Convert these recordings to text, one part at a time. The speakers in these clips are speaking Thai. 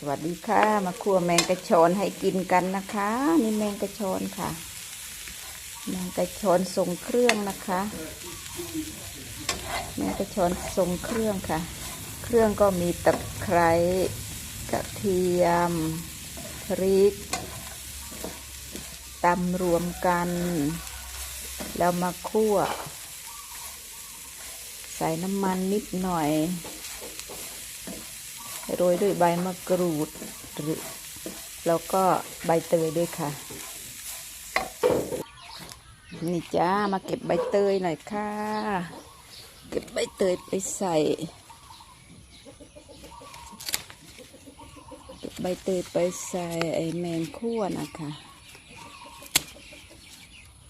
สวัสดีค่ะ มาคั่วแมงกระชอนให้กินกันนะคะ นี่แมงกระชอนค่ะ แมงกระชอนทรงเครื่องนะคะ แมงกระชอนทรงเครื่องค่ะ เครื่องก็มีตะไคร้กระเทียมพริกตำรวมกัน แล้วมาคั่ว ใส่น้ำมันนิดหน่อย โรยด้วยใบมะกรูดหรือแล้วก็ใบเตยด้วยค่ะ นี่จ้ามาเก็บใบเตยหน่อยค่ะ เก็บใบเตยไปใส่ เก็บใบเตยไปใส่ไอแมงคั่วนะคะ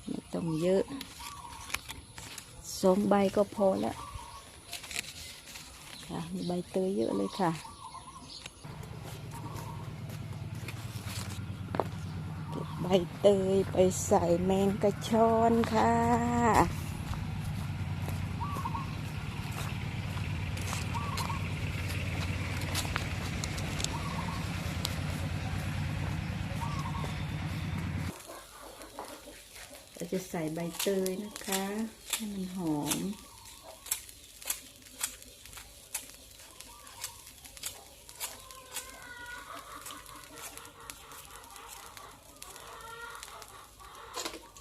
ไม่ต้องเยอะสองใบก็พอแล้วค่ะมีใบเตยเยอะเลยค่ะ เก็บ ใบเตยไปใส่แมงกระชอนค่ะ เราจะใส่ใบเตยนะคะ ให้มันหอม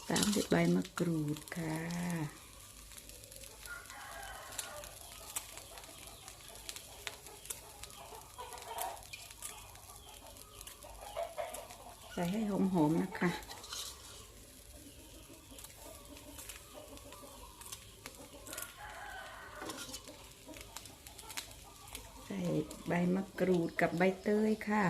ตามด้วยใบมะกรูดค่ะ ใส่ให้หอมๆนะคะใส่ใบมะกรูดกับใบเตยค่ะ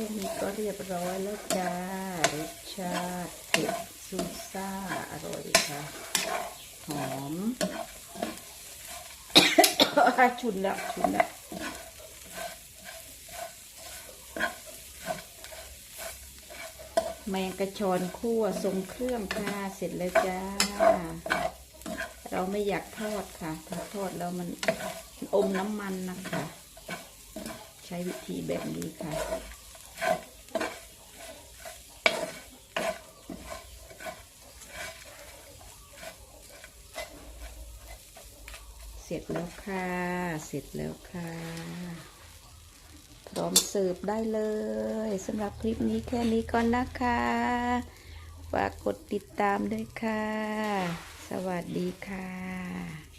ค่นี้ก็เรียบร้อยแล้วจ้ารสชาติเผ็ดซูซ่า อร่อยค่ะ หอมชุนล้วชุนล้วแมงกระชอนคั่วทรงเครื่องค่ะเสร็จแล้วจ้า เราไม่อยากทอดค่ะถ้าทอดแล้วมันอมน้ำมันนะคะ ใช้วิธีแบบนี้ค่ะ สร็จแล้วค่ะ เสร็จแล้วค่ะ พร้อมเสิร์ฟได้เลยสำหรับคลิปนี้แค่นี้ก่อนนะคะ ฝากกดติดตามด้วยค่ะ สวัสดีค่ะ